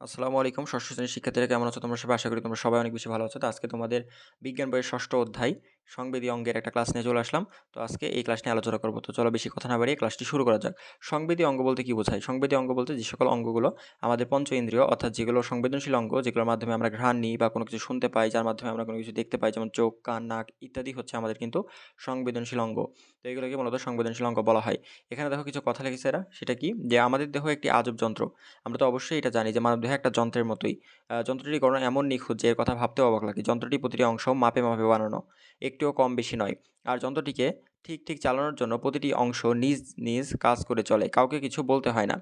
আসসালামু আলাইকুম, ষষ্ঠ শ্রেণির শিক্ষার্থীরা কেমন আছো? তোমরা সবাই আশা করি তোমরা সবাই অনেক বেশি ভালো আছো। তো আজকে তোমাদের বিজ্ঞান বইয়ের ষষ্ঠ অধ্যায় সংবেদী অঙ্গের একটা ক্লাস নিয়ে চলে আসলাম। তো আজকে এই ক্লাস নিয়ে আলোচনা করব। তো চলো বেশি কথা না বাড়িয়ে ক্লাসটি শুরু করা যাক। সংবেদী অঙ্গ বলতে কি বোঝায়? সংবেদী অঙ্গ বলতে যে সকল অঙ্গগুলো আমাদের পঞ্চ ইন্দ্রিয় অর্থাৎ যেগুলো সংবেদনশীল অঙ্গ যেগুলোর মাধ্যমে আমরা ঘ্রাণ নিই বা কোনো কিছু শুনতে পাই যার মাধ্যমে আমরা কোনো কিছু দেখতে পাই যেমন চোখ কান নাক ইত্যাদি হচ্ছে আমাদের কিন্তু সংবেদনশীল অঙ্গ। তো এগুলোকে মূলত সংবেদনশীল অঙ্গ বলা হয়। এখানে দেখো কিছু কথা লিখেছে এরা। সেটা কি? যে আমাদের দেহ একটি আজব যন্ত্র। আমরা তো অবশ্যই এটা জানি যে মানব দেহ একটা যন্ত্রের মতোই। আহ, যন্ত্রটির গঠন এমন নিখুঁত যে এর কথা ভাবতেও অবাক লাগে। যন্ত্রটি প্রতিটি অংশ মাপে মাপে বানানো। একটুও কম বেশি নয়। আর যন্ত্রটিকে ঠিক ঠিক চালানোর জন্য প্রতিটি অংশ নিজ নিজ কাজ করে চলে, কাউকে কিছু বলতে হয় না।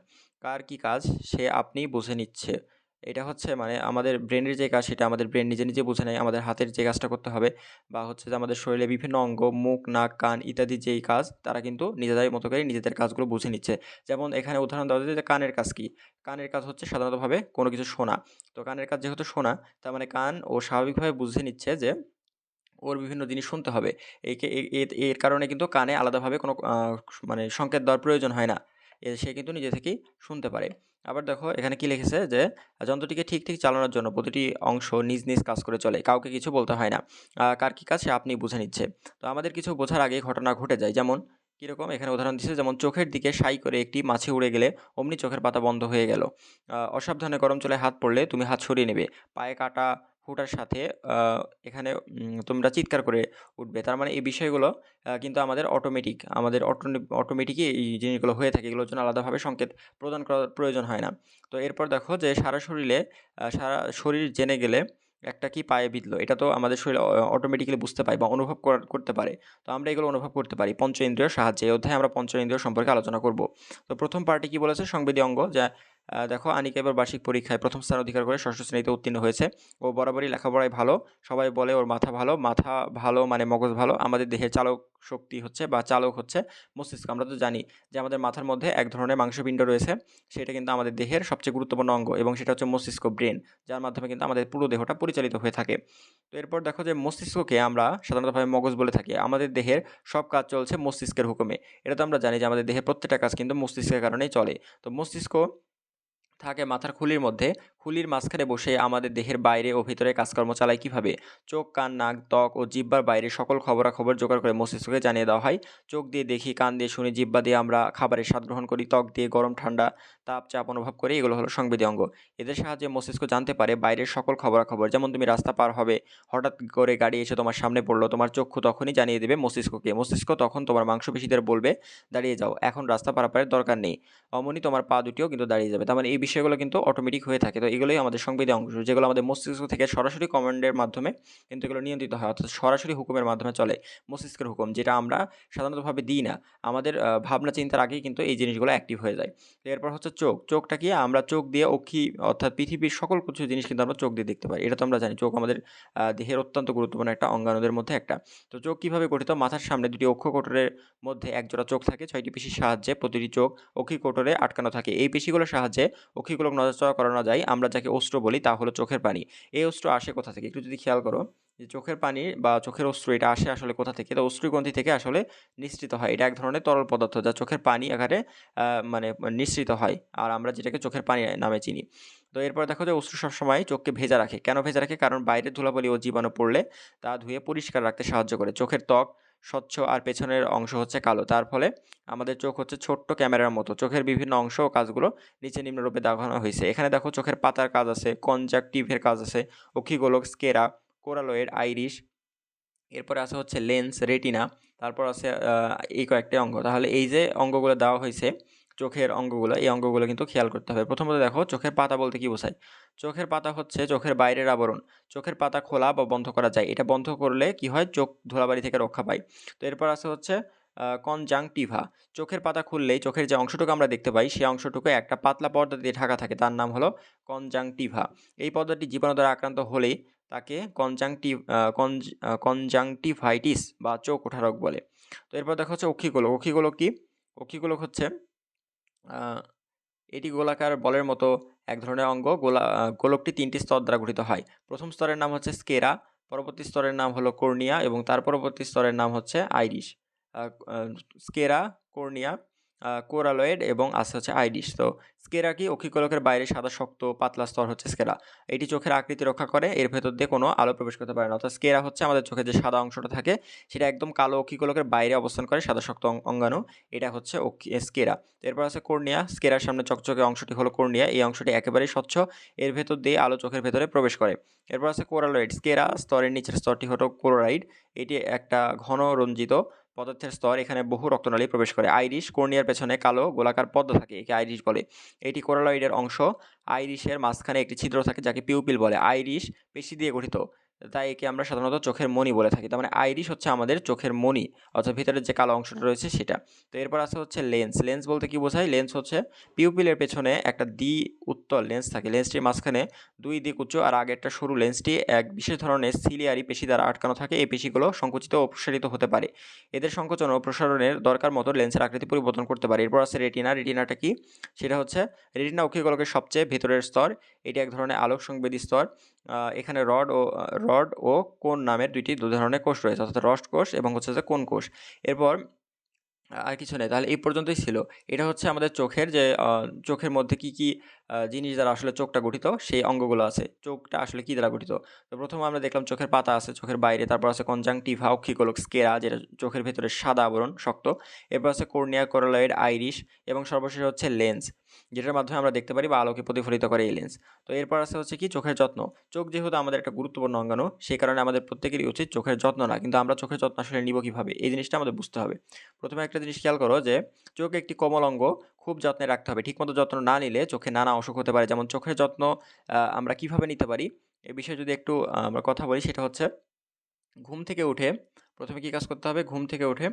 কার কি কাজ, সে আপনিই বুঝে নিচ্ছে। এটা হচ্ছে মানে আমাদের ব্রেনের যে কাজ, সেটা আমাদের ব্রেন নিজে নিজে বুঝে নেয়, আমাদের হাতের যে কাজটা করতে হবে বা হচ্ছে যে আমাদের শরীরে বিভিন্ন অঙ্গ, মুখ, নাক, কান ইত্যাদি যেই কাজ, তারা কিন্তু নিজেদের মতো করে নিজেদের কাজগুলো বুঝে নিচ্ছে। যেমন এখানে উদাহরণ দেওয়া যায় যে কানের কাজ কি? কানের কাজ হচ্ছে সাধারণতভাবে কোনো কিছু শোনা। তো কানের কাজ যেহেতু শোনা, তার মানে কান ও স্বাভাবিকভাবে বুঝে নিচ্ছে যে ওর বিভিন্ন জিনিস শুনতে হবে। একে এর কারণে কিন্তু কানে আলাদাভাবে কোনো মানে সংকেত দেওয়ার প্রয়োজন হয় না। এ, সে কিন্তু নিজে থেকেই শুনতে পারে। আবার দেখো, এখানে কি লিখেছে যে, যন্ত্রটিকে ঠিক ঠিক চালানোর জন্য প্রতিটি অংশ নিজ নিজ কাজ করে চলে। কাউকে কিছু বলতে হয় না। কার কী কাজ সে আপনি বুঝে নিচ্ছে। তো আমাদের কিছু বোঝার আগে ঘটনা ঘটে যায়। যেমন কীরকম? এখানে উদাহরণ দিচ্ছে যেমন চোখের দিকে সাই করে একটি মাছি উড়ে গেলে অমনি চোখের পাতা বন্ধ হয়ে গেল। অসাবধানে গরম চুলায় হাত পড়লে তুমি হাত সরিয়ে নেবে। পায়ে কাটা ফুটার সাথে এখানে তোমরা চিৎকার করে উঠবে। তার মানে এই বিষয়গুলো কিন্তু আমাদের অটোমেটিক আমাদের অটো অটোমেটিকই এই জিনিসগুলো হয়ে থাকে। এগুলোর জন্য আলাদাভাবে সংকেত প্রদান করার প্রয়োজন হয় না। তো এরপর দেখো যে সারা শরীরে সারা শরীর জেনে গেলে একটা কি পায়ে বিঁধলো, এটা তো আমাদের শরীর অটোমেটিক্যালি বুঝতে পারে বা অনুভব করতে পারে। তো আমরা এগুলো অনুভব করতে পারি পঞ্চ ইন্দ্রিয়ের সাহায্যে। এই অধ্যায়ে আমরা পঞ্চ ইন্দ্রিয় সম্পর্কে আলোচনা করব। তো প্রথম পার্টি কি বলেছে? সংবেদী অঙ্গ, যা দেখো, আনিকা এবার বার্ষিক পরীক্ষায় প্রথম স্থান অধিকার করে ষষ্ঠ শ্রেণীতে উত্তীর্ণ হয়েছে। ও বরাবরই লেখাপড়ায় ভালো। সবাই বলে ওর মাথা ভালো। মাথা ভালো মানে মগজ ভালো। আমাদের দেহের চালক শক্তি হচ্ছে বা চালক হচ্ছে মস্তিষ্ক। আমরা তো জানি যে আমাদের মাথার মধ্যে এক ধরনের মাংসপিণ্ড রয়েছে। সেটা কিন্তু আমাদের দেহের সবচেয়ে গুরুত্বপূর্ণ অঙ্গ এবং সেটা হচ্ছে মস্তিষ্ক ব্রেন, যার মাধ্যমে কিন্তু আমাদের পুরো দেহটা পরিচালিত হয়ে থাকে। তো এরপর দেখো যে মস্তিষ্ককে আমরা সাধারণতভাবে মগজ বলে থাকি। আমাদের দেহের সব কাজ চলছে মস্তিষ্কের হুকুমে। এটা তো আমরা জানি যে আমাদের দেহের প্রত্যেকটা কাজ কিন্তু মস্তিষ্কের কারণেই চলে। তো মস্তিষ্ক থাকে মাথার খুলির মধ্যে। খুলির মাঝখানে বসে আমাদের দেহের বাইরে ও ভিতরে কাজকর্ম চালায় কীভাবে? চোখ, কান, নাক, ত্বক ও জিহ্বার বাইরে সকল খবরাখবর জোগাড় করে মস্তিষ্ককে জানিয়ে দেওয়া হয়। চোখ দিয়ে দেখি, কান দিয়ে শুনি, জিহ্বা দিয়ে আমরা খাবারের স্বাদ গ্রহণ করি, ত্বক দিয়ে গরম, ঠান্ডা, তাপ, চাপ অনুভব করি, এগুলো হলো সংবেদী অঙ্গ। এদের সাহায্যে মস্তিষ্ক জানতে পারে বাইরের সকল খবরাখবর। যেমন তুমি রাস্তা পার হবে, হঠাৎ করে গাড়ি এসে তোমার সামনে পড়ল, তোমার চক্ষু তখনই জানিয়ে দেবে মস্তিষ্ককে। মস্তিষ্ক তখন তোমার মাংসপেশিদের বলবে, দাঁড়িয়ে যাও, এখন রাস্তা পারাপারের দরকার নেই। অমনি তোমার পা দুটিও কিন্তু দাঁড়িয়ে যাবে। তার মানে এই বিষয়গুলো কিন্তু অটোমেটিক হয়ে থাকে। তো এগুলোই আমাদের সংবেদী অংশ, যেগুলো আমাদের মস্তিষ্ক থেকে সরাসরি কমান্ডের মাধ্যমে কিন্তু এগুলো নিয়ন্ত্রিত হয়, অর্থাৎ সরাসরি হুকুমের মাধ্যমে চলে মস্তিষ্কের হুকুম, যেটা আমরা সাধারণতভাবে দিই না। আমাদের ভাবনা চিন্তার আগেই কিন্তু এই জিনিসগুলো অ্যাক্টিভ হয়ে যায়। এরপর হচ্ছে চোখ, চোখটা কি আমরা চোখ দিয়ে অক্ষি, অর্থাৎ পৃথিবীর সকল কিছু জিনিস কিন্তু আমরা চোখ দিয়ে দেখতে পাই এটা তো আমরা জানি, চোখ আমাদের দেহের অত্যন্ত গুরুত্বপূর্ণ একটা অঙ্গাণুদের মধ্যে একটা। তো চোখ কীভাবে গঠিত? মাথার সামনে দুটি অক্ষ অক্ষকোটরের মধ্যে একজোড়া চোখ থাকে, ছয়টি পেশির সাহায্যে প্রতিটি চোখ অক্ষিকোটরে আটকানো থাকে। এই পেশিগুলোর সাহায্যে অক্ষিগুলো নজরচড়া করানো যায়। আমরা যাকে অস্ত্র বলি, তা হলো চোখের পানি। এই অস্ত্র আসে কোথা থেকে? একটু যদি খেয়াল করো, যে চোখের পানি বা চোখের অস্ত্র এটা আসে আসলে কোথা থেকে? তো অশ্রুগ্রন্থি থেকে আসলে নিঃসৃত হয়। এটা এক ধরনের তরল পদার্থ যা চোখের পানি আকারে মানে নিঃসৃত হয়। আর আমরা যেটাকে চোখের পানি নামে চিনি। তো এরপর দেখো যে অশ্রু সবসময় চোখকে ভেজা রাখে। কেন ভেজা রাখে? কারণ বাইরের ধুলাবালি ও জীবাণু পড়লে তা ধুয়ে পরিষ্কার রাখতে সাহায্য করে। চোখের ত্বক স্বচ্ছ আর পেছনের অংশ হচ্ছে কালো। তার ফলে আমাদের চোখ হচ্ছে ছোট্ট ক্যামেরার মতো। চোখের বিভিন্ন অংশ ও কাজগুলো নিচে নিম্নরূপে দেখানো হয়েছে। এখানে দেখো চোখের পাতার কাজ আছে কনজাকটিভের কাজ আছে অক্ষিগোলক স্কেরা, কোরালয়েড, আইরিশ। এরপরে আছে হচ্ছে লেন্স, রেটিনা। তারপর আছে এই কয়েকটি অঙ্গ। তাহলে এই যে অঙ্গগুলো দেওয়া হয়েছে চোখের অঙ্গগুলো, এই অঙ্গগুলো কিন্তু খেয়াল করতে হবে। প্রথমত দেখো, চোখের পাতা বলতে কি বোঝায়? চোখের পাতা হচ্ছে চোখের বাইরের আবরণ। চোখের পাতা খোলা বা বন্ধ করা যায়। এটা বন্ধ করলে কি হয়? চোখ ধুলাবাড়ি থেকে রক্ষা পায়। তো এরপর আছে হচ্ছে কনজাংটিভা। চোখের পাতা খুললেই চোখের যে অংশটুকু আমরা দেখতে পাই, সেই অংশটুকু একটা পাতলা পর্দা দিয়ে ঢাকা থাকে। তার নাম হলো কনজাংটিভা। এই পর্দাটি জীবাণু দ্বারা আক্রান্ত হলেই তাকে কনজাংটিভ কনজাংটিভাইটিস বা চোখ ওঠা রোগ বলে। তো এরপর দেখা হচ্ছে অক্ষিগোলক। অক্ষিগোলক কি? অক্ষিগোলক হচ্ছে এটি গোলাকার বলের মতো এক ধরনের অঙ্গ। গোলা গোলকটি তিনটি স্তর দ্বারা গঠিত হয়। প্রথম স্তরের নাম হচ্ছে স্কেরা, পরবর্তী স্তরের নাম হলো কর্নিয়া এবং তার পরবর্তী স্তরের নাম হচ্ছে আইরিশ। স্কেরা, কর্নিয়া কোরালয়েড এবং আছে হচ্ছে আইডিস। তো স্কেরা কি অক্ষিকোলকের বাইরে সাদা, শক্ত, পাতলা স্তর হচ্ছে স্কেরা। এটি চোখের আকৃতি রক্ষা করে, এর ভেতর দিয়ে কোনো আলো প্রবেশ করতে পারে না। অর্থাৎ স্কেরা হচ্ছে আমাদের চোখের যে সাদা অংশটা থাকে, সেটা একদম কালো অক্ষিকোলকের বাইরে অবস্থান করে সাদা, শক্ত অঙ্গাণু। এটা হচ্ছে স্কেরা। এরপর আছে কর্নিয়া। স্কেরার সামনে চকচকে অংশটি হলো কর্নিয়া। এই অংশটি একেবারেই স্বচ্ছ। এর ভেতর দিয়ে আলো চোখের ভেতরে প্রবেশ করে। এরপর আছে কোরালয়েড। স্কেরা স্তরের নিচের স্তরটি হলো কোরাইড এটি একটা ঘন রঞ্জিত পদার্থের স্তর এখানে বহু রক্তনালী প্রবেশ করে। আইরিশ কর্নিয়ার পেছনে কালো গোলাকার পদ্ম থাকে একে আইরিশ বলে। এটি কোরালয়েডের অংশ। আইরিশের মাঝখানে একটি ছিদ্র থাকে যাকে পিউপিল বলে। আইরিশ পেশি দিয়ে গঠিত। তাই একে আমরা সাধারণত চোখের মণি বলে থাকি। তার মানে আইরিশ হচ্ছে আমাদের চোখের মণি, অর্থাৎ ভিতরের যে কালো অংশটা রয়েছে সেটা। তো এরপর আছে হচ্ছে লেন্স। লেন্স বলতে কি বোঝায়? লেন্স হচ্ছে পিউপিলের পেছনে একটা দ্বি উত্তল লেন্স থাকে। লেন্সটির মাঝখানে দুই দিক উঁচু আর আগেরটা সরু লেন্সটি এক বিশেষ ধরনের সিলিয়ারি পেশি দ্বারা আটকানো থাকে। এই পেশিগুলো সংকুচিত ও প্রসারিত হতে পারে। এদের সংকোচন ও প্রসারণের দরকার মতো লেন্সের আকৃতি পরিবর্তন করতে পারে। এরপর আছে রেটিনা। রেটিনাটা কি? সেটা হচ্ছে রেটিনা অক্ষিগোলকের সবচেয়ে ভেতরের স্তর। এটি এক ধরনের আলোক সংবেদী স্তর। এখানে রড ও রড ও কোন নামের দুইটি দু ধরনের কোষ রয়েছে, অর্থাৎ রড কোষ এবং হচ্ছে যে কোন কোষ। এরপর আর কিছু নেই, তাহলে এই পর্যন্তই ছিল। এটা হচ্ছে আমাদের চোখের যে চোখের মধ্যে কি কি জিনিস দ্বারা আসলে চোখটা গঠিত, সেই অঙ্গগুলো আছে। চোখটা আসলে কী দ্বারা গঠিত? তো প্রথমে আমরা দেখলাম চোখের পাতা আছে, চোখের বাইরে। তারপর আছে কনজাংটিভা অক্ষিকোলক স্কেরা যেটা চোখের ভেতরে সাদা আবরণ, শক্ত। এরপর আছে কর্নিয়া কোরালয়েড আইরিশ এবং সর্বশেষ হচ্ছে লেন্স যেটার মাধ্যমে আমরা দেখতে পারি বা আলোকে প্রতিফলিত করে এই লেন্স তো এরপর আছে হচ্ছে কি? চোখের যত্ন। চোখ যেহেতু আমাদের একটা গুরুত্বপূর্ণ অঙ্গাণু, সেই কারণে আমাদের প্রত্যেকেরই উচিত চোখের যত্ন না কিন্তু আমরা চোখের যত্ন আসলে নিব কীভাবে? এই জিনিসটা আমাদের বুঝতে হবে। প্রথমে একটা জিনিস খেয়াল করো যে, চোখ একটি কোমল অঙ্গ খুব যত্নে রাখতে হবে। ঠিকমতো যত্ন না নিলে চোখে নানা অসুখ হতে পারে। যেমন চোখের যত্ন আমরা কীভাবে নিতে পারি? এ বিষয়ে যদি একটু আমরা কথা বলি, সেটা হচ্ছে, ঘুম থেকে উঠে প্রথমে কী কাজ করতে হবে? ঘুম থেকে উঠে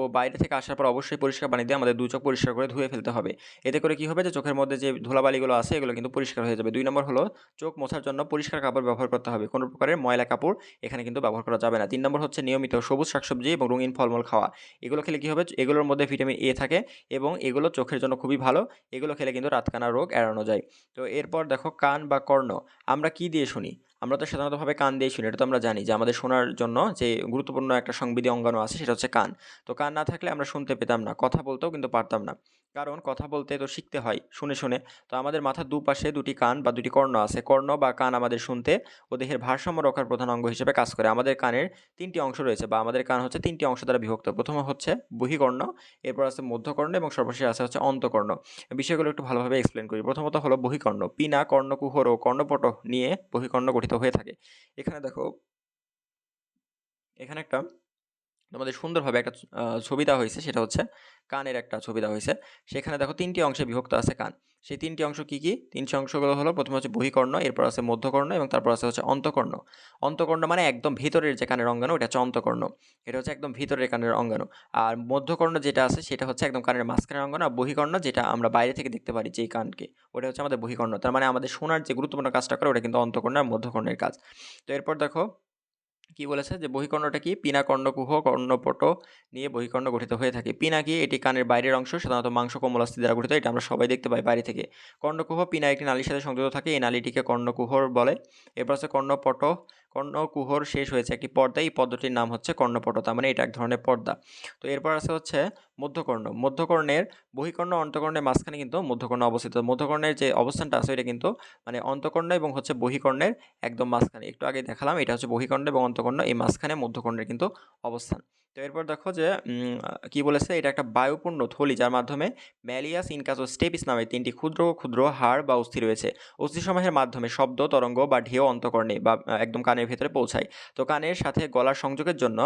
ও বাইরে থেকে আসার পর অবশ্যই পরিষ্কার পানি দিয়ে আমাদের দু চোখ পরিষ্কার করে ধুয়ে ফেলতে হবে। এতে করে কী হবে যে চোখের মধ্যে যে ধুলাবালিগুলো আছে এগুলো কিন্তু পরিষ্কার হয়ে যাবে। দুই নম্বর হলো চোখ মোছার জন্য পরিষ্কার কাপড় ব্যবহার করতে হবে। কোনো প্রকারের ময়লা কাপড় এখানে কিন্তু ব্যবহার করা যাবে না। তিন নম্বর হচ্ছে নিয়মিত সবুজ শাকসবজি এবং রঙিন ফলমূল খাওয়া। এগুলো খেলে কী হবে এগুলোর মধ্যে ভিটামিন এ থাকে এবং এগুলো চোখের জন্য খুবই ভালো। এগুলো খেলে কিন্তু রাতকানা রোগ এড়ানো যায়। তো এরপর দেখো কান বা কর্ণ। আমরা কি দিয়ে শুনি? আমরা তো সাধারণতভাবে কান দিয়ে শুনি, এটা তো আমরা জানি যে আমাদের শোনার জন্য যে গুরুত্বপূর্ণ একটা সংবিধি অঙ্গাণু আছে সেটা হচ্ছে কান। তো কান না থাকলে আমরা শুনতে পেতাম না, কথা বলতেও কিন্তু পারতাম না। কারণ কথা বলতে তো শিখতে হয়, শুনে শুনে। তো আমাদের মাথার দুপাশে দুটি কান বা দুটি কর্ণ আছে। কর্ণ বা কান আমাদের শুনতে ও দেহের ভারসাম্য রক্ষার প্রধান অঙ্গ হিসেবে কাজ করে। আমাদের কানের তিনটি অংশ রয়েছে বা আমাদের কান হচ্ছে তিনটি অংশ দ্বারা বিভক্ত। প্রথমে হচ্ছে বহিকর্ণ, এরপর আছে মধ্যকর্ণ এবং সর্বশেষ আছে হচ্ছে অন্তকর্ণ। বিষয়গুলো একটু ভালোভাবে এক্সপ্লেন করি। প্রথমত হলো বহিকর্ণ। পিনা কর্ণকুহর ও কর্ণপট নিয়ে বহিকর্ণ গঠিত হয়ে থাকে। এখানে দেখো, এখানে একটা তোমাদের সুন্দরভাবে একটা ছবি দেওয়া হয়েছে, সেটা হচ্ছে কানের একটা ছবি দেওয়া হয়েছে। সেখানে দেখো তিনটি অংশে বিভক্ত আছে কান। সেই তিনটি অংশ কি কি? তিনটি অংশগুলো হলো প্রথমে হচ্ছে বহিকর্ণ, এরপর আছে মধ্যকর্ণ এবং তারপর আছে হচ্ছে অন্তকর্ণ। অন্তকর্ণ মানে একদম ভিতরের যে কানের অঙ্গাণু এটা হচ্ছে অন্তকর্ণ। এটা হচ্ছে একদম ভিতরের কানের অঙ্গাণু। আর মধ্যকর্ণ যেটা আছে, সেটা হচ্ছে একদম কানের মাঝখানের অঙ্গাণু আর বহিকর্ণ যেটা আমরা বাইরে থেকে দেখতে পারি যেই কানকে, ওটা হচ্ছে আমাদের বহিকর্ণ। তার মানে আমাদের শোনার যে গুরুত্বপূর্ণ কাজটা করে, ওটা কিন্তু অন্তকর্ণ আর মধ্যকর্ণের কাজ। তো এরপর দেখো কি বলেছে যে বহিকর্ণটা কি? পিনা কর্ণকুহ কর্ণপট নিয়ে বহিকর্ণ গঠিত হয়ে থাকে। পিনা কি? এটি কানের বাইরের অংশ, সাধারণত মাংস কোমলাস্থি দ্বারা গঠিত। এটা আমরা সবাই দেখতে পাই বাইরে থেকে। কর্ণকুহ পিনা একটি নালীর সাথে সংযুক্ত থাকে। এই নালীটিকে কর্ণকুহর বলে। এরপর আছে কর্ণপট কর্ণকুহর শেষ হয়েছে একটি পর্দা। এই পদ্মটির নাম হচ্ছে কর্ণপটতা মানে এটা এক ধরনের পর্দা। তো এরপর আছে হচ্ছে মধ্যকর্ণ। মধ্যকর্ণের বহিকর্ণ, অন্তকর্ণের মাঝখানে কিন্তু মধ্যকর্ণ অবস্থিত। মধ্যকর্ণের যে অবস্থানটা আছে এটা কিন্তু মানে অন্তকর্ণ এবং হচ্ছে বহিকর্ণের একদম মাঝখানে। একটু আগে দেখালাম, এটা হচ্ছে বহিকর্ণ এবং অন্তকর্ণ। এই মাঝখানে মধ্যকর্ণের কিন্তু অবস্থান। তো এরপর দেখো যে কি বলেছে? এটা একটা বায়ুপূর্ণ থলি যার মাধ্যমে ম্যালিয়াস ইনকাস ও স্টেপিস নামে তিনটি ক্ষুদ্র ক্ষুদ্র হাড় বা অস্থি রয়েছে। অস্থিসমূহের মাধ্যমে শব্দ, তরঙ্গ বা ঢেউ অন্তকর্ণে বা একদম কানের ভেতরে পৌঁছায়। তো কানের সাথে গলার সংযোগের জন্য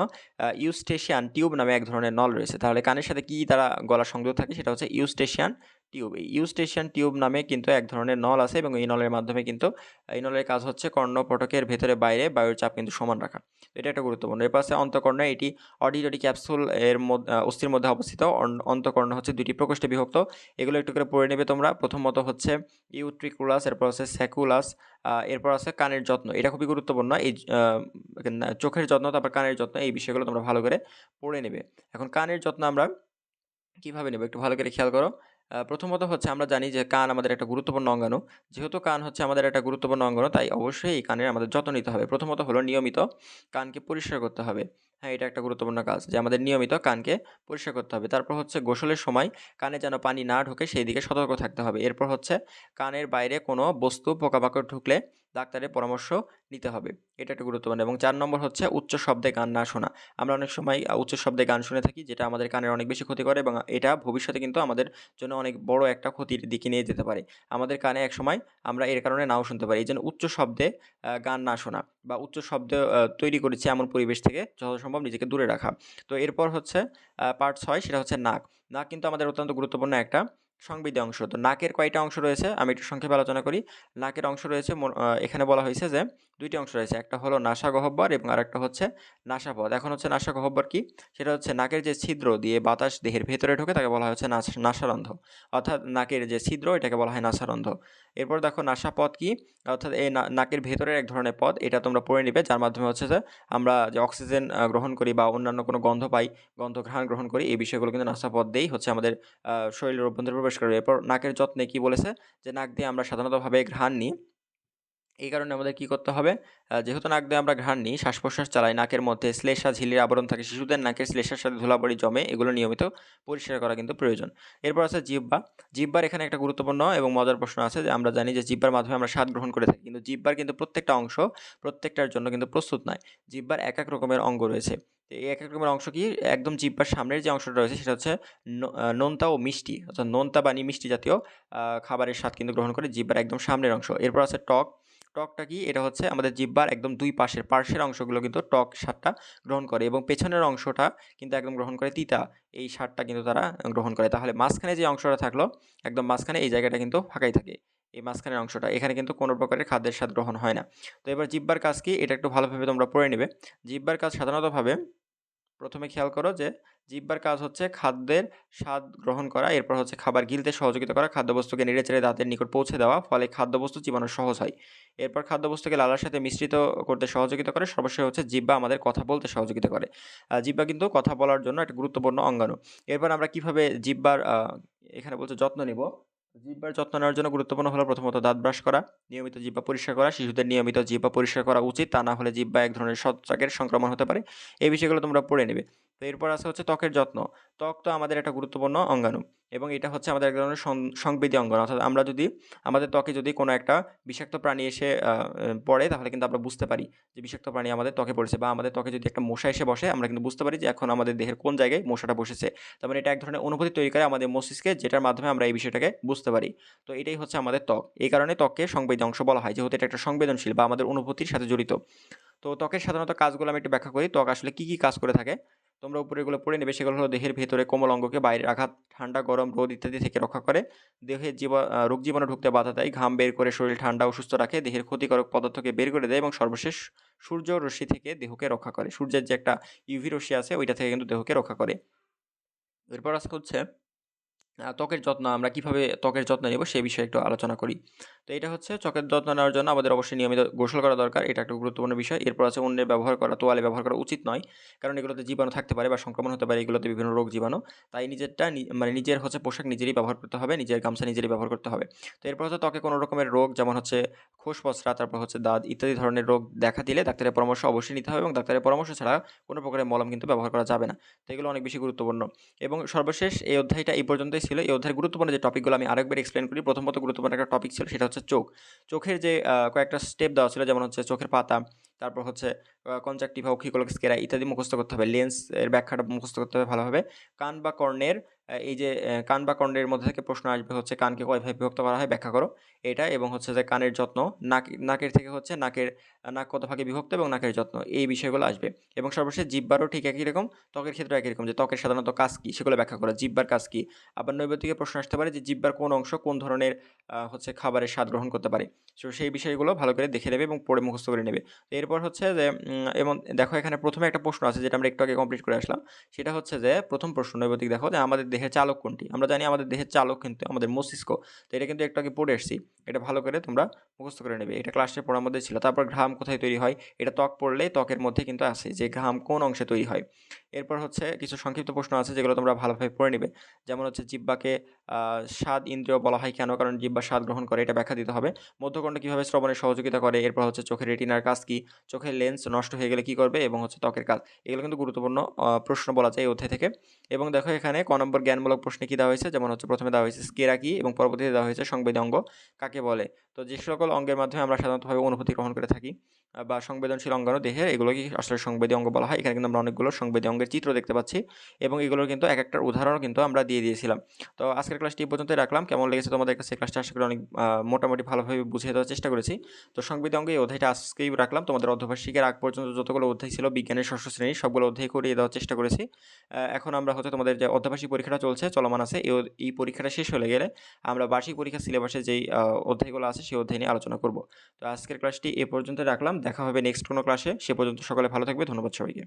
ইউস্টেশিয়ান টিউব নামে এক ধরনের নল রয়েছে। তাহলে কানের সাথে কি তারা গলার সংযোগ থাকে? সেটা হচ্ছে ইউস্টেশিয়ান টিউব। এই ইউস্টেশিয়ান টিউব নামে কিন্তু এক ধরনের নল আছে এবং এই নলের মাধ্যমে কিন্তু, এই নলের কাজ হচ্ছে কর্ণপটকের ভেতরে বাইরে বায়ুর চাপ কিন্তু সমান রাখা। এটা একটা গুরুত্বপূর্ণ। এর পাশে অন্তকর্ণ, এটি অডিটরি ক্যাপসুল এর অস্থির মধ্যে অবস্থিত। অন- অন্তকর্ণ হচ্ছে দুটি প্রকোষ্ঠে বিভক্ত। এগুলো একটু করে পড়ে নেবে তোমরা। প্রথমত হচ্ছে ইউট্রিকুলাস, এরপর আছে স্যাকুলাস এরপর আছে কানের যত্ন। এটা খুবই গুরুত্বপূর্ণ। এই চোখের যত্ন, তারপর কানের যত্ন, এই বিষয়গুলো তোমরা ভালো করে পড়ে নেবে। এখন কানের যত্ন আমরা কীভাবে নেব? একটু ভালো করে খেয়াল করো। প্রথমত হচ্ছে আমরা জানি যে কান আমাদের একটা গুরুত্বপূর্ণ অঙ্গাণু। যেহেতু কান হচ্ছে আমাদের একটা গুরুত্বপূর্ণ অঙ্গাণু, তাই অবশ্যই এই কানের আমাদের যত্ন নিতে হবে। প্রথমত হলো নিয়মিত কানকে পরিষ্কার করতে হবে। হ্যাঁ এটা একটা গুরুত্বপূর্ণ কাজ যে আমাদের নিয়মিত কানকে পরিষ্কার করতে হবে। তারপর হচ্ছে গোসলের সময় কানে যেন পানি না ঢোকে, সেই দিকে সতর্ক থাকতে হবে। এরপর হচ্ছে কানের বাইরে কোনো বস্তু পোকামাকড় ঢুকলে ডাক্তারের পরামর্শ নিতে হবে। এটা একটা গুরুত্বপূর্ণ। এবং চার নম্বর হচ্ছে উচ্চ শব্দে গান না শোনা। আমরা অনেক সময় উচ্চ শব্দে গান শুনে থাকি, যেটা আমাদের কানের অনেক বেশি ক্ষতি করে এবং এটা ভবিষ্যতে কিন্তু আমাদের জন্য অনেক বড় একটা ক্ষতির দিকে নিয়ে যেতে পারে। আমাদের কানে এক সময় আমরা এর কারণে নাও শুনতে পারি। এই জন্য উচ্চ শব্দে গান না শোনা বা উচ্চ শব্দ তৈরি করেছে এমন পরিবেশ থেকে যথাসম্ভব নিজেকে দূরে রাখা। তো এরপর হচ্ছে পার্ট ছয়, সেটা হচ্ছে নাক। নাক কিন্তু আমাদের অত্যন্ত গুরুত্বপূর্ণ একটা সংবেদী অংশ। তো নাকের কয়টা অংশ রয়েছে? আমি একটু সংক্ষেপে আলোচনা করি। নাকের অংশ রয়েছে এখানে বলা হয়েছে যে দুইটি অংশ রয়েছে, একটা হলো নাসা গহ্বর এবং আরেকটা হচ্ছে নাসাপথ এখন হচ্ছে নাসা গহ্বর কি? সেটা হচ্ছে নাকের যে ছিদ্র দিয়ে বাতাস দেহের ভেতরে ঢোকে, তাকে বলা হচ্ছে নাস- নাসারন্ধ্র অর্থাৎ নাকের যে ছিদ্র, এটাকে বলা হয় নাসারন্ধ্র এরপর দেখো নাসাপথ কি? অর্থাৎ এই নাকের ভেতরের এক ধরনের পথ এটা তোমরা পড়ে নিবে, যার মাধ্যমে হচ্ছে যে আমরা যে অক্সিজেন গ্রহণ করি বা অন্যান্য কোনো গন্ধ পাই, গন্ধ ঘ্রাণ গ্রহণ করি, এই বিষয়গুলো কিন্তু নাসাপথ দিয়েই হচ্ছে আমাদের শরীরের অভ্যন্তরে প্রবেশ করে এরপর নাকের যত্নে কি বলেছে? যে নাক দিয়ে আমরা সাধারণতভাবে ঘ্রাণ নিই। এই কারণে আমাদের কি করতে হবে? যেহেতু নাক দিয়ে আমরা ঘ্রাণ নিই শ্বাস প্রশ্বাস চালাই, নাকের মধ্যে শ্লেষা, ঝিলির আবরণ থাকে, শিশুদের নাকের শ্লেষার সাথে ধুলাবাড়ি জমে, এগুলো নিয়মিত পরিষ্কার করা কিন্তু প্রয়োজন। এরপর আছে জিব্বা জিহ্বার এখানে একটা গুরুত্বপূর্ণ এবং মজার প্রশ্ন আছে যে, আমরা জানি যে জিব্বার মাধ্যমে আমরা স্বাদ গ্রহণ করে থাকি, কিন্তু জিব্বার কিন্তু প্রত্যেকটা অংশ, প্রত্যেকটার জন্য কিন্তু প্রস্তুত নয়। জিব্বার এক এক রকমের অঙ্গ রয়েছে। এই এক এক রকমের অংশ কি? একদম জিব্বার সামনের যে অংশটা রয়েছে, সেটা হচ্ছে নোনতা ও মিষ্টি, অর্থাৎ নোনতা বানি মিষ্টি জাতীয় খাবারের স্বাদ কিন্তু গ্রহণ করে জিব্বার একদম সামনের অংশ। এরপর আছে টক। টকটা কি? এটা হচ্ছে আমাদের জিব্বার একদম দুই পাশের, পার্শ্বের অংশগুলো কিন্তু টক সারটা গ্রহণ করে এবং পেছনের অংশটা কিন্তু একদম গ্রহণ করে তিতা। এই সারটা কিন্তু তারা গ্রহণ করে। তাহলে মাঝখানে যে অংশটা থাকল, একদম মাঝখানে এই জায়গাটা কিন্তু ফাঁকাই থাকে। এই মাঝখানের অংশটা, এখানে কিন্তু কোনো প্রকারের খাদ্যের স্বাদ গ্রহণ হয় না। তো এবার জিব্বার কাজ কি? এটা একটু ভালোভাবে তোমরা পড়ে নেবে। জিব্বার কাজ সাধারণতভাবে প্রথমে খেয়াল করো যে জিব্বার কাজ হচ্ছে খাদ্যের স্বাদ গ্রহণ করা এরপর হচ্ছে খাবার গিলতে সহযোগিতা করা খাদ্যবস্তুকে নেড়ে চেড়ে দাঁতের নিকট পৌঁছে দেওয়া ফলে খাদ্যবস্তু চিবানো সহজ হয়। এরপর খাদ্যবস্তুকে লালার সাথে মিশ্রিত করতে সহযোগিতা করে সর্বশেষ হচ্ছে জিব্বা আমাদের কথা বলতে সহযোগিতা করে। জিহ্বা কিন্তু কথা বলার জন্য একটা গুরুত্বপূর্ণ অঙ্গাণু। এরপর আমরা কীভাবে জিহ্বার আহ, এখানে বলছে যত্ন নিব? জিহ্বার যত্ন নেওয়ার জন্য গুরুত্বপূর্ণ হলো প্রথমত দাঁত ব্রাশ করা, নিয়মিত জিহ্বা পরিষ্কার করা, শিশুদের নিয়মিত জিহ্বা পরিষ্কার করা উচিত, তা না হলে জিহ্বা এক ধরনের সৎচাকের সংক্রমণ হতে পারে। এই বিষয়গুলো তোমরা পড়ে নেবে। তো এরপর আছে হচ্ছে ত্বকের যত্ন। ত্বক তো আমাদের একটা গুরুত্বপূর্ণ অঙ্গাণু। এবং এটা হচ্ছে আমাদের এক ধরনের সং- সংবেদী অঙ্গাণু অর্থাৎ আমরা যদি, আমাদের ত্বকে যদি কোনো একটা বিষাক্ত প্রাণী এসে পড়ে, তাহলে কিন্তু আমরা বুঝতে পারি যে বিষাক্ত প্রাণী আমাদের ত্বকে পড়েছে বা আমাদের ত্বকে যদি একটা মশা এসে বসে, আমরা কিন্তু বুঝতে পারি যে এখন আমাদের দেহের কোন জায়গায় মশাটা বসেছে। তার মানে এটা এক ধরনের অনুভূতি তৈরি করে আমাদের মস্তিষ্কে, যেটার মাধ্যমে আমরা এই বিষয়টাকে বুঝতে পারি। তো এটাই হচ্ছে আমাদের ত্বক। এই কারণে ত্বককে সংবেদী অংশ বলা হয়, যেহেতু এটা একটা সংবেদনশীল বা আমাদের অনুভূতির সাথে জড়িত। তো ত্বকের সাধারণত কাজগুলো আমি একটু ব্যাখ্যা করি। ত্বক আসলে কী কী কাজ করে থাকে? তোমরা উপরে এগুলো পড়ে নেবে। সেগুলো হলো দেহের ভেতরে কোমল অঙ্গকে বাইরের আঘাত ঠান্ডা, গরম, রোদ ইত্যাদি থেকে রক্ষা করে। দেহের জীব রোগ জীবাণু ঢুকতে বাধা দেয়। ঘাম বের করে শরীর ঠান্ডা ও সুস্থ রাখে। দেহের ক্ষতিকারক পদার্থকে বের করে দেয় এবং সর্বশেষ সূর্য রশ্মি থেকে দেহকে রক্ষা করে। সূর্যের যে একটা ইউভি রশ্মি আছে, ওইটা থেকে কিন্তু দেহকে রক্ষা করে। এরপর আজকে হচ্ছে ত্বকের যত্ন, আমরা কীভাবে ত্বকের যত্ন নেব সেই বিষয়ে একটু আলোচনা করি। তো এটা হচ্ছে ত্বকের যত্ন নেওয়ার জন্য আমাদের অবশ্যই নিয়মিত গোসল করা দরকার, এটা একটা গুরুত্বপূর্ণ বিষয়। এরপর আছে অন্যের ব্যবহার করা, তোয়ালে ব্যবহার করা উচিত নয়, কারণ এগুলোতে জীবাণু থাকতে পারে বা সংক্রমণ হতে পারে, এগুলোতে বিভিন্ন রোগ জীবাণু। তাই নিজেরটা মানে নিজের হচ্ছে পোশাক নিজেরই ব্যবহার করতে হবে, নিজের গামছা নিজেরই ব্যবহার করতে হবে। তো এরপর হচ্ছে ত্বকে কোনো রকমের রোগ, যেমন হচ্ছে খোস পচরা তারপর হচ্ছে দাঁত ইত্যাদি ধরনের রোগ দেখা দিলে ডাক্তারের পরামর্শ অবশ্যই নিতে হবে এবং ডাক্তারের পরামর্শ ছাড়া কোনো প্রকারের মলম কিন্তু ব্যবহার করা যাবে না। তো এগুলো অনেক বেশি গুরুত্বপূর্ণ। এবং সর্বশেষ এই অধ্যায়টা এই পর্যন্তই ছিল, এই অধ্যায়ের গুরুত্বপূর্ণ যে টপিকগুলো আমি আরেকবার এক্সপ্লেন করি, প্রথমত গুরুত্বপূর্ণ একটা টপিক ছিল, সেটা হচ্ছে চোখ। চোখের যে কয়েকটা স্টেপ দেওয়া ছিল, যেমন হচ্ছে চোখের পাতা তারপর হচ্ছে কনজাক্টিভা ওকিকোলক স্কেরা ইত্যাদি মুখস্থ করতে হবে। লেন্স এর ব্যাখ্যাটা মুখস্থ করতে হবে ভালোভাবে। কান বা কর্ণের এই যে কান বা কর্ণের মধ্যে থেকে প্রশ্ন আসবে হচ্ছে, কানকে কয়ভাবে বিভক্ত করা হয়, ব্যাখ্যা করো। এটা এবং হচ্ছে যে কানের যত্ন, নাক, নাকের থেকে হচ্ছে নাকের নাক কত ভাগে বিভক্ত এবং নাকের যত্ন, এই বিষয়গুলো আসবে। এবং সর্বশেষ জিব্বারও ঠিক একই রকম, ত্বকের ক্ষেত্রে একই রকম, যে ত্বকের সাধারণত কাজ কী, সেগুলো ব্যাখ্যা করো জিব্বার কাজ কী। আবার নৈবেদ্যিকে প্রশ্ন আসতে পারে যে জিব্বার কোন অংশ কোন ধরনের হচ্ছে খাবারের স্বাদ গ্রহণ করতে পারে। সো সেই বিষয়গুলো ভালো করে দেখে নেবে এবং পড়ে মুখস্থ করে নেবে। তো এরপর হচ্ছে যে এবং দেখো এখানে প্রথমে একটা প্রশ্ন আছে যেটা আমরা একটু আগে কমপ্লিট করে আসলাম। সেটা হচ্ছে যে, প্রথম প্রশ্ন নৈবেদিক দেখো যে, আমাদের দেহের চালক কোনটি? আমরা জানি আমাদের দেহের চালক কিন্তু আমাদের মস্তিষ্ক। তো এটা কিন্তু একটু আগে পড়ে এসেছি। এটা ভালো করে তোমরা মুখস্থ করে নেবে। এটা ক্লাসে পড়ার মধ্যে ছিল। তারপর ঘাম কোথায় তৈরি হয়? এটা ত্বক পড়লে ত্বকের মধ্যে কিন্তু আছে যে, ঘাম কোন অংশে তৈরি হয়। এরপর হচ্ছে কিছু সংক্ষিপ্ত প্রশ্ন আছে যেগুলো তোমরা ভালোভাবে পড়ে নেবে। যেমন হচ্ছে জিব্বাকে স্বাদ ইন্দ্রিয় বলা হয় কেন? কারণ জিব্বা স্বাদ গ্রহণ করে, এটা ব্যাখ্যা দিতে হবে। মধ্যকণ্ঠ কীভাবে শ্রবণে সহযোগিতা করে? এরপর হচ্ছে চোখের রেটিনার কাজ কী? চোখের লেন্স নষ্ট হয়ে গেলে কী করবে এবং হচ্ছে ত্বকের কাজ। এগুলো কিন্তু গুরুত্বপূর্ণ প্রশ্ন বলা যায় এই অধ্যায় থেকে। এবং দেখো এখানে ক নম্বর জ্ঞানমূলক প্রশ্নে কী দেওয়া হয়েছে? যেমন হচ্ছে প্রথমে দেওয়া হয়েছে স্কেরা কী এবং পরবর্তীতে দেওয়া হয়েছে সংবেদী অঙ্গ। কাকে বলে? তো যে সকল অঙ্গের মাধ্যমে আমরা সাধারণতভাবে অনুভূতি গ্রহণ করে থাকি বা সংবেদনশীল অঙ্গাণু দেহের, এগুলোকে আসলে সংবেদী অঙ্গ বলা হয়। এখানে কিন্তু আমরা অনেকগুলো সংবেদী অঙ্গের চিত্র দেখতে পাচ্ছি এবং এগুলোর কিন্তু এক একটার উদাহরণও কিন্তু আমরা দিয়ে দিয়েছিলাম। তো আজকের ক্লাসটি এই পর্যন্তই রাখলাম। কেমন লেগেছে তোমাদের কাছে ক্লাসটা করি অনেক মোটামুটি ভালোভাবে বুঝিয়ে দেওয়ার চেষ্টা করেছি। তো সংবেদী অঙ্গে এই অধ্যায়টা আজকেই রাখলাম। তোমাদের অর্ধবার্ষিকের আগ পর্যন্ত যতগুলো অধ্যায় ছিল, বিজ্ঞানের ষষ্ঠ শ্রেণি, সবগুলো অধ্যায় করিয়ে দেওয়ার চেষ্টা করেছি। এখন আমরা হচ্ছে তোমাদের যে অর্ধবার্ষিক পরীক্ষাটা চলছে, চলমান আছে, এই পরীক্ষাটা শেষ হয়ে গেলে আমরা বার্ষিক পরীক্ষা সিলেবাসে যেই অধ্যায়গুলো আছে, সেই অধ্যায় নিয়ে আলোচনা করব। তো আজকের ক্লাসটি এ পর্যন্ত রাখলাম, দেখা হবে নেক্সট কোনো ক্লাসে সে পর্যন্ত সকলে ভালো থাকবে, ধন্যবাদ সবাইকে।